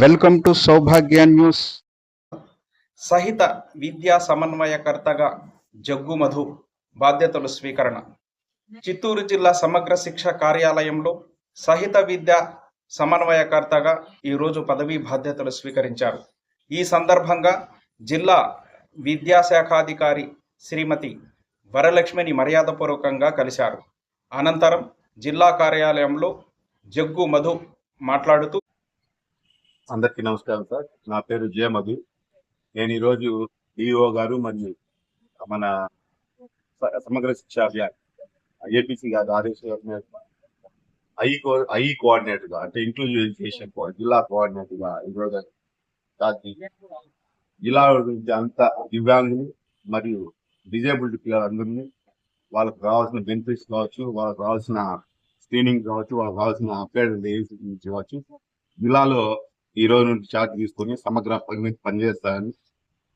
Welcome to Saubhagya news సహిత విద్యా సమన్వయకర్తగా jug Madhu బాధ్యతలు స్వీకరణ. చిత్తూరు జిల్లా సమగ్ర శిక్ష కార్యాలయంలో సహిత విద్యా సమన్వయకర్తగా ఈరోజు పదవీ బాధ్యతలు స్వీకరించారు. ఈ సందర్భంగా జిల్లా విద్యాశాఖాధికారి శ్రీమతి వరలక్ష్మిని మర్యాదపూర్వకంగా కలిశారు. అనంతరం జిల్లా కార్యాలయంలో జగ్గు మధు మాట్లాడుతూ అందరికీ నమస్కారం సార్. నా పేరు జయ మధు. నేను ఈరోజు డిఓ గారు మరియు మన సమగ్ర శిక్ష అభియాన్ ఏపీసీ గారు ఆదేశాల ఐ కో ఐ కోఆర్డినేటర్గా అంటే ఇంక్లూజివ్ ఎడ్యుకేషన్ జిల్లా కోఆర్డినేటర్గా ఈరోజు జిల్లా నుంచి అంత దివ్యాంగులు మరియు డిజేబుల్డ్ పిల్లలందరినీ వాళ్ళకు కావాల్సిన బెనిఫిట్స్ కావచ్చు వాళ్ళకి కావాల్సిన స్క్రీనింగ్ కావచ్చు వాళ్ళకి కావాల్సిన అప్డేట్ కావచ్చు జిల్లాలో ఈ రోజు నుండి చార్జ్ తీసుకొని సమగ్ర పని పనిచేస్తానని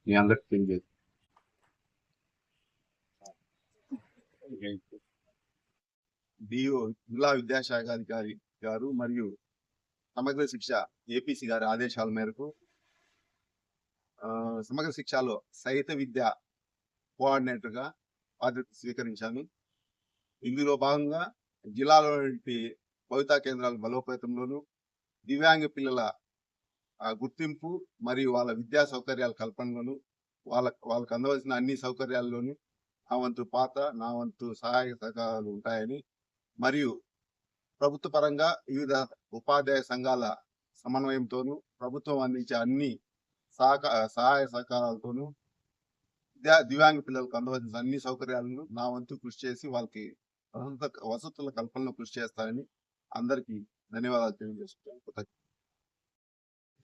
మీ అందరికి తెలియజేస్తాను. డిఓ జిల్లా విద్యాశాఖ అధికారి గారు మరియు సమగ్ర శిక్ష ఏపీసీ గారి ఆదేశాల మేరకు సమగ్ర శిక్షలో సహిత విద్య కోఆర్డినేటర్గా బాధ్యత స్వీకరించాను. ఇందులో భాగంగా జిల్లాలో భవితా కేంద్రాల బలోపేతంలోను దివ్యాంగ పిల్లల గుర్తింపు మరియు వాళ్ళ విద్యా సౌకర్యాల కల్పనలోను వాళ్ళ వాళ్ళకి అందవలసిన అన్ని సౌకర్యాల్లోనూ నా వంతు పాత్ర నా వంతు సహాయ సహకారాలు ఉంటాయని మరియు ప్రభుత్వ పరంగా వివిధ ఉపాధ్యాయ సంఘాల సమన్వయంతోనూ ప్రభుత్వం అందించే అన్ని సహక సహాయ సహకారాలతోనూ విద్యా దివ్యాంగ పిల్లలకు అందవలసిన అన్ని సౌకర్యాలను నా వంతు కృషి చేసి వాళ్ళకి వసతుల కల్పనలో కృషి చేస్తానని అందరికీ ధన్యవాదాలు తెలియజేస్తున్నాను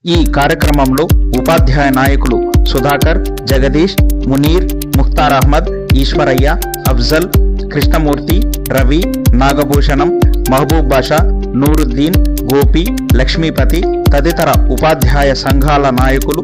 ఈ కార్యక్రమంలో ఉపాధ్యాయ నాయకులు సుధాకర్ జగదీష్ మునీర్ ముఖ్తార్ అహ్మద్ ఈశ్వరయ్య అఫ్జల్ కృష్ణమూర్తి రవి నాగభూషణం మహబూబ్ బాషా నూరుద్దీన్ గోపి లక్ష్మీపతి తదితర ఉపాధ్యాయ సంఘాల నాయకులు